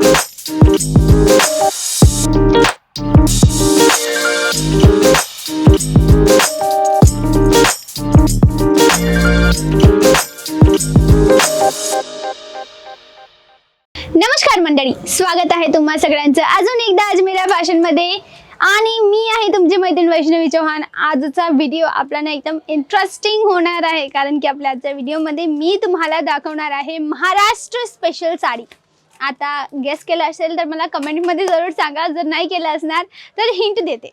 नमस्कार मंडळी स्वागत आहे तुम्हा सगळ्यांचं. अजून एकदा अजमेरा फॅशनमध्ये. आणि मी आहे तुमची मैत्रीण वैष्णवी चौहान. आजचा व्हिडिओ आपल्याला एकदम इंटरेस्टिंग होणार आहे कारण की आपल्या आजच्या व्हिडिओमध्ये मी तुम्हाला दाखवणार आहे महाराष्ट्र स्पेशल साडी. आता गेस केलं असेल तर मला कमेंटमध्ये जरूर सांगा. जर नाही केलं असणार तर हिंट देते.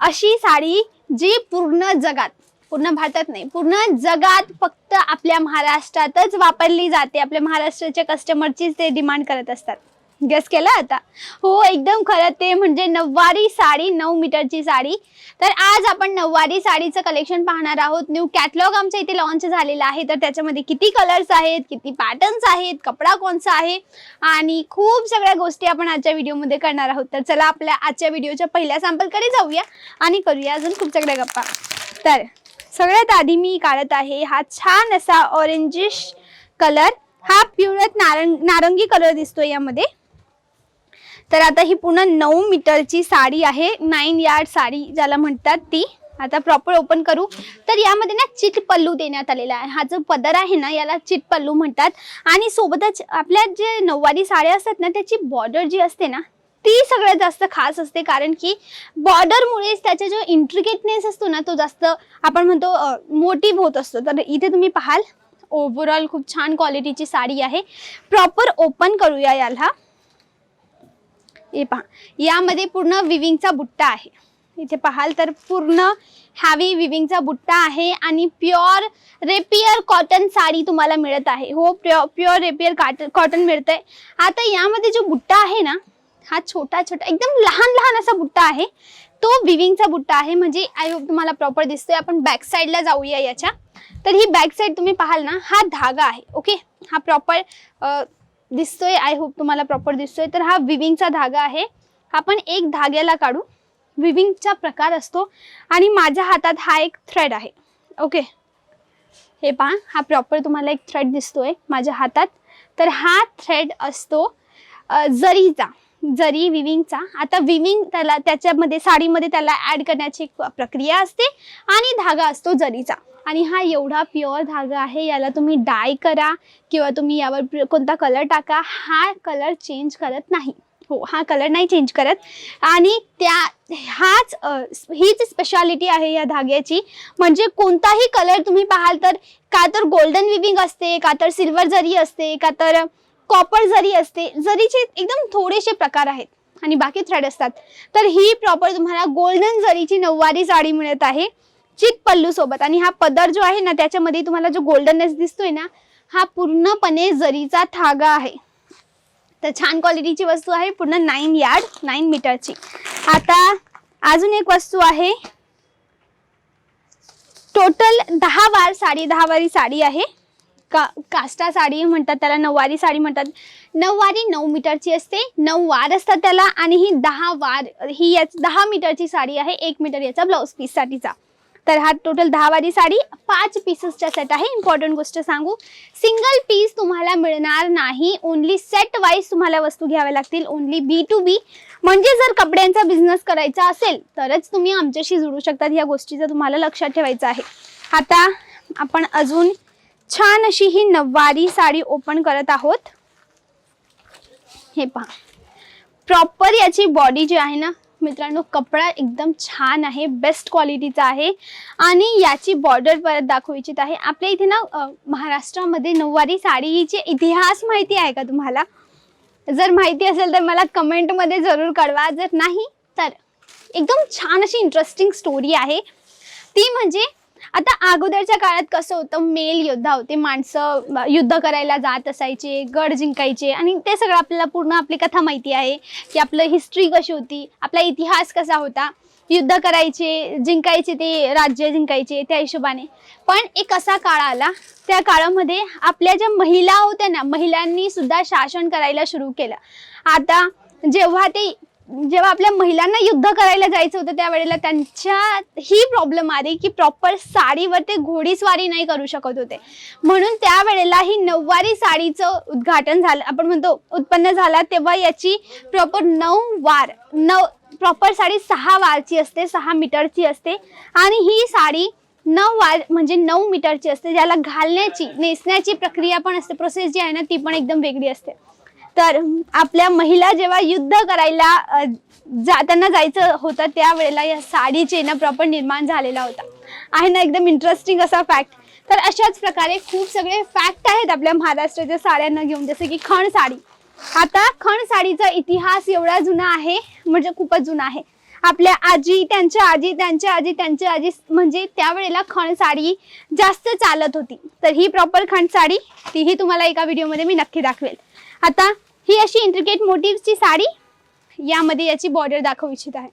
अशी साडी जी पूर्ण जगात पूर्ण भारतात नाही पूर्ण जगात फक्त आपल्या महाराष्ट्रातच वापरली जाते. आपल्या महाराष्ट्राच्या कस्टमरचीच ते डिमांड करत असतात. गेस केला आता? हो एकदम खरं ते म्हणजे नऊवारी साडी नऊ मीटरची साडी. तर आज आपण नऊवारी साडीचं कलेक्शन पाहणार आहोत. न्यू कॅटलॉग आमच्या इथे लॉन्च झालेला आहे. तर त्याच्यामध्ये किती कलर्स आहेत किती पॅटर्न्स आहेत कपडा कोणचा आहे? आणि खूप सगळ्या गोष्टी आपण आजच्या व्हिडिओमध्ये करणार आहोत. तर चला आपल्या आजच्या व्हिडिओच्या पहिल्या सॅम्पलकडे जाऊया आणि करूया अजून खूप सगळ्या गप्पा. तर सगळ्यात आधी मी काढत आहे हा छान असा ऑरेंजिश कलर हा पिवळ्यात नारंग नारंगी कलर दिसतोय यामध्ये. तर आता ही पूर्ण नऊ मीटरची साडी आहे नाईन यार्ड साडी ज्याला म्हणतात ती. आता प्रॉपर ओपन करू. तर यामध्ये ना चिट पल्लू देण्यात आलेला आहे. हा जो पदर आहे ना याला चिट पल्लू म्हणतात. आणि सोबतच आपल्या जे नऊवारी साड्या असतात ना त्याची बॉर्डर जी असते ना ती सगळ्यात जास्त खास असते. कारण की बॉर्डरमुळेच त्याचा जो इंट्रिकेटनेस असतो ना तो जास्त आपण म्हणतो मोटिव्ह होत असतो. तर इथे तुम्ही पाहाल ओव्हरऑल खूप छान क्वालिटीची साडी आहे. प्रॉपर ओपन करूया याला. हे पहा. यामध्ये पूर्ण विविंगचा बुट्टा आहे. इथे पाहाल तर पूर्ण हॅवी विविंगचा बुट्टा आहे आणि प्युअर रेपियर कॉटन साडी तुम्हाला मिळत आहे. हो pure pure rapier cotton cotton आहे आता यामध्ये जो बुट्टा आहे ना हा छोटा छोटा एकदम लहान लहान असा बुट्टा आहे. तो विविंगचा बुट्टा आहे. म्हणजे आय होप तुम्हाला प्रॉपर दिसतोय. आपण बॅक साईडला जाऊया याच्या. तर ही बॅक साईड तुम्ही पाहाल ना हा धागा आहे. ओके हा प्रॉपर दिसतोय. आय होप तुम्हाला प्रॉपर दिसतोय. तर हा विविंगचा धागा आहे. आपण एक धाग्याला काढू. विविंगचा प्रकार असतो. आणि माझ्या हातात हा एक थ्रेड आहे. ओके हे पहा. हा प्रॉपर तुम्हाला एक थ्रेड दिसतोय माझ्या हातात. तर हा थ्रेड असतो जरीचा. जरी विविंगचा आता विविंग त्याला त्याच्यामध्ये साडीमध्ये त्याला ॲड करण्याची प्रक्रिया असते. आणि धागा असतो जरीचा. आणि हा एवढा प्युअर धागा आहे याला तुम्ही डाय करा किंवा तुम्ही यावर प्र- कोणता कलर टाका हा कलर चेंज करत नाही. हो हा कलर नाही चेंज करत. आणि त्या हाच हीच स्पेशालिटी आहे या धाग्याची. म्हणजे कोणताही कलर तुम्ही पाहाल तर का तर गोल्डन विविंग असते का तर सिल्वर जरी असते का तर कॉपर जरी असते जरीचे एकदम थोडेसे प्रकार आहेत आणि बाकी थ्रेड असतात. तर ही प्रॉपर तुम्हाला गोल्डन जरीची नऊवारी साडी मिळत आहे. चित पल्लू सोबत. आणि हा पदर जो आहे ना त्याच्यामध्ये तुम्हाला जो गोल्डननेस दिसतोय ना हा पूर्णपणे जरीचा धागा आहे. तर छान क्वालिटीची वस्तू आहे पूर्ण नाईन यार्ड नाईन मीटरची आता अजून एक वस्तू आहे. टोटल दहा वार साडी दहा वारी साडी आहे. का काष्टा साडी म्हणतात त्याला नऊवारी साडी म्हणतात. नऊवारी नऊ मीटरची असते नऊ वार असतात त्याला आणि ही दहा वार ही याच दहा मीटरची साडी आहे एक मीटर याचा ब्लाऊज पीससाठीचा तर हा टोटल दहावारी साडी पाच पीसेसचा सेट आहे. इम्पॉर्टंट गोष्ट सांगू सिंगल पीस तुम्हाला मिळणार नाही. ओनली सेट वाईज तुम्हाला वस्तू घ्याव्या लागतील. ओनली बी टू बी म्हणजे जर कपड्यांचा बिझनेस करायचा असेल तरच तुम्ही आमच्याशी जुळू शकतात. या गोष्टीचं तुम्हाला लक्षात ठेवायचं आहे. आता आपण अजून छान अशी ही नऊवारी साडी ओपन करत आहोत. हे पहा. प्रॉपर याची बॉडी जी आहे ना मित्रांनो कपडा एकदम छान आहे बेस्ट क्वालिटीचा आहे. आणि याची बॉर्डर परत दाखवू इच्छित आहे. आपल्या इथे ना महाराष्ट्रामध्ये नऊवारी साडीचे इतिहास माहिती आहे का तुम्हाला? जर माहिती असेल तर मला कमेंटमध्ये जरूर कळवा. जर नाही तर एकदम छान अशी इंटरेस्टिंग स्टोरी आहे. ती म्हणजे आता अगोदरच्या काळात कसं होतं मेल योद्धा होते माणसं युद्ध करायला जात असायचे गड जिंकायचे आणि ते सगळं आपल्याला पूर्ण आपली कथा माहिती आहे की आपलं हिस्ट्री कशी होती आपला इतिहास कसा होता युद्ध करायचे जिंकायचे ते राज्य जिंकायचे त्या हिशोबाने. पण एक असा काळ आला त्या काळामध्ये आपल्या ज्या महिला होत्या ना महिलांनी सुद्धा शासन करायला सुरू केलं. आता जेव्हा ते जेव्हा आपल्या महिलांना युद्ध करायला जायचं होतं त्यावेळेला त्यांच्या ही प्रॉब्लेम आली की प्रॉपर साडीवर ते घोडीस्वारी नाही करू शकत होते. म्हणून त्यावेळेला ही नऊवारी साडीचं उद्घाटन झालं आपण म्हणतो उत्पन्न झाला तेव्हा याची प्रॉपर नऊ वार नऊ प्रॉपर साडी सहा वारची असते सहा मीटरची असते. आणि ही साडी नऊ वार म्हणजे नऊ मीटरची असते ज्याला घालण्याची नेसण्याची प्रक्रिया पण असते प्रोसेस जी आहे ना ती पण एकदम वेगळी असते. तर आपल्या महिला जेव्हा युद्ध करायला जाताना जायचं होतं त्यावेळेला या साडीचे ना प्रॉपर निर्माण झालेला होता. आहे ना एकदम इंटरेस्टिंग असा फॅक्ट तर अशाच प्रकारे खूप सगळे फॅक्ट आहेत आपल्या महाराष्ट्राच्या साड्यांना घेऊन जसे की खण साडी. आता खण साडीचा इतिहास एवढा जुना आहे म्हणजे खूपच जुना आहे. आपल्या आजी त्यांच्या आजी त्यांच्या आजी त्यांच्या आजी म्हणजे त्यावेळेला खण साडी जास्त चालत होती. तर ही प्रॉपर खण साडी तीही तुम्हाला एका व्हिडिओमध्ये मी नक्की दाखवेल. आता ही अशी इंट्रिकेट मोटिव्हची साडी यामध्ये याची बॉर्डर दाखवू इच्छित आहे.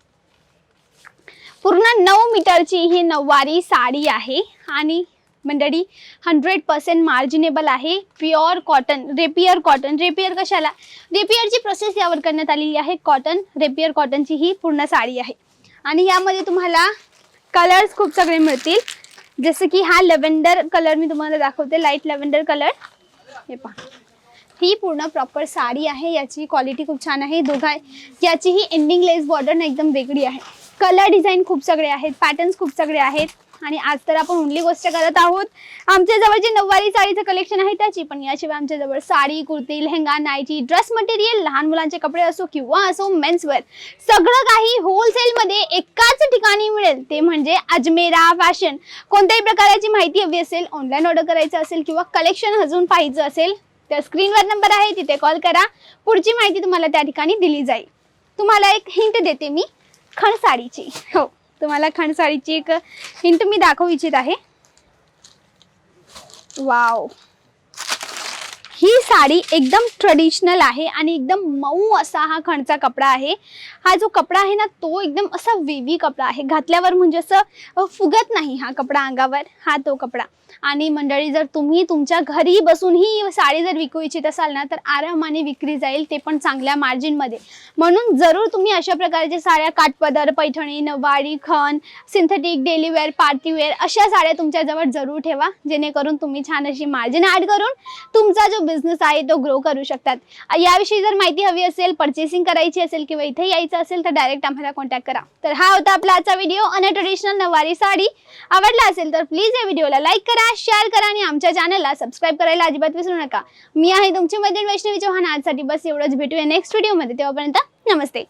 पूर्ण नऊ मीटरची ही नऊवारी साडी आहे आणि मंडळी हंड्रेड पर्सेंट मार्जिनेबल आहे. Pure cotton rapier cotton rapier कशाला? रेपियरची प्रोसेस यावर करण्यात आलेली आहे. कॉटन रेपियर कॉटनची ही पूर्ण साडी आहे. आणि यामध्ये तुम्हाला कलर्स खूप सगळे मिळतील. जसं की हा लेव्हेंडर कलर मी तुम्हाला दाखवते. लाइट लेवेंडर कलर हे पहा. ही पूर्ण प्रॉपर साडी आहे. याची क्वालिटी खूप छान आहे. दोघा याची ही एंडिंग लेस बॉर्डर एकदम वेगळी आहे. कलर डिझाईन खूप सगळे आहेत. पॅटर्न्स खूप सगळे आहेत. आणि आज तर आपण ओनली गोष्ट करत आहोत. आमच्या जवळ जे नऊवारी साडीचं कलेक्शन आहे त्याची. पण याशिवाय आमच्या जवळ sari kurti lehenga nightie dress material लहान मुलांचे कपडे असो किंवा असो मेन्सवर सगळं काही होलसेलमध्ये एकाच ठिकाणी मिळेल. ते म्हणजे अजमेरा फॅशन कोणत्याही प्रकाराची माहिती हवी असेल ऑनलाईन ऑर्डर करायचं असेल किंवा कलेक्शन अजून पाहायचं असेल तर स्क्रीनवर नंबर आहे तिथे कॉल करा. पुढची माहिती तुम्हाला त्या ठिकाणी दिली जाईल. तुम्हाला एक हिंट देते मी खण साडीची हो तुम्हाला खण साडीची एक हिंट मी दाखवू इच्छित आहे. वाव ही साडी एकदम ट्रेडिशनल आहे आणि एकदम मऊ असा हा खणचा कपडा आहे. हा जो कपडा आहे ना तो एकदम असा वेवी कपडा आहे. घातल्यावर म्हणजे असं फुगत नाही हा कपडा अंगावर. हा तो कपडा. आणि मंडळी जर तुम्ही तुमच्या घरी बसून ही साडी जर विकू इच्छित असाल ना तर आरामाने विक्री जाईल ते पण चांगल्या मार्जिनमध्ये म्हणून जरूर तुम्ही अशा प्रकारच्या साड्या काठपदर पैठणी नवारी खण सिंथेटिक डेलीवेअर पार्टीवेअर अशा साड्या तुमच्याजवळ जरूर ठेवा जेणेकरून तुम्ही छान अशी मार्जिन ॲड करून तुमचा जो बिझनेस आहे तो ग्रो करू शकतात. याविषयी जर माहिती हवी असेल पर्चेसिंग करायची असेल किंवा इथे यायचं असेल तर डायरेक्ट आम्हाला कॉन्टॅक्ट करा. तर हा होता आपला आजचा व्हिडिओ अन ट्रेडिशनल नवारी साडी. आवडला असेल तर प्लीज या व्हिडिओला लाईक करा. शेअर करा आणि आमच्या चॅनलला सबस्क्राईब करायला अजिबात विसरू नका. मी आहे तुमची मैत्रीण वैष्णवी चव्हाण आजसाठी बस एवढंच. भेटूया नेक्स्ट व्हिडिओमध्ये तेव्हापर्यंत नमस्ते.